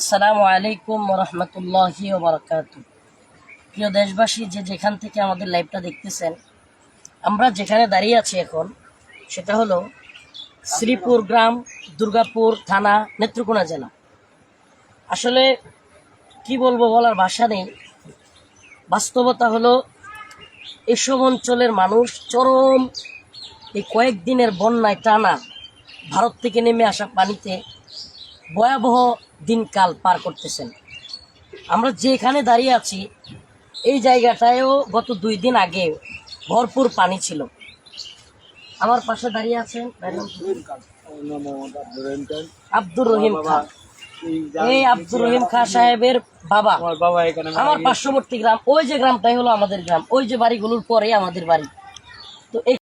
আসসালামু আলাইকুম রহমতুল্লাহি ওবরকাত প্রিয় দেশবাসী, যে যেখান থেকে আমাদের লাইভটা দেখতেছেন, আমরা যেখানে দাঁড়িয়ে আছি এখন, সেটা হলো শ্রীপুর গ্রাম, দুর্গাপুর থানা, নেত্রকোনা জেলা। আসলে কি বলব বলার ভাষা নেই। বাস্তবতা হলো, এসব অঞ্চলের মানুষ চরম এই কয়েকদিনের বন্যায় টানা ভারত থেকে নেমে আসা পানিতে ভয়াবহ দিনকাল পার করতেছেন। আমরা যেখানে দাঁড়িয়ে আছি এই জায়গাটায়ও গত দুই দিন আগে ভরপুর পানি ছিল। আমার পাশে দাঁড়িয়ে আছেন আব্দুর রহিম খান এই আব্দুর রহিম খান সাহেবের বাবা। আমার পার্শ্ববর্তী গ্রাম ওই যে গ্রামটাই হলো আমাদের গ্রাম ওই যে বাড়িগুলোর পরে আমাদের বাড়ি। তো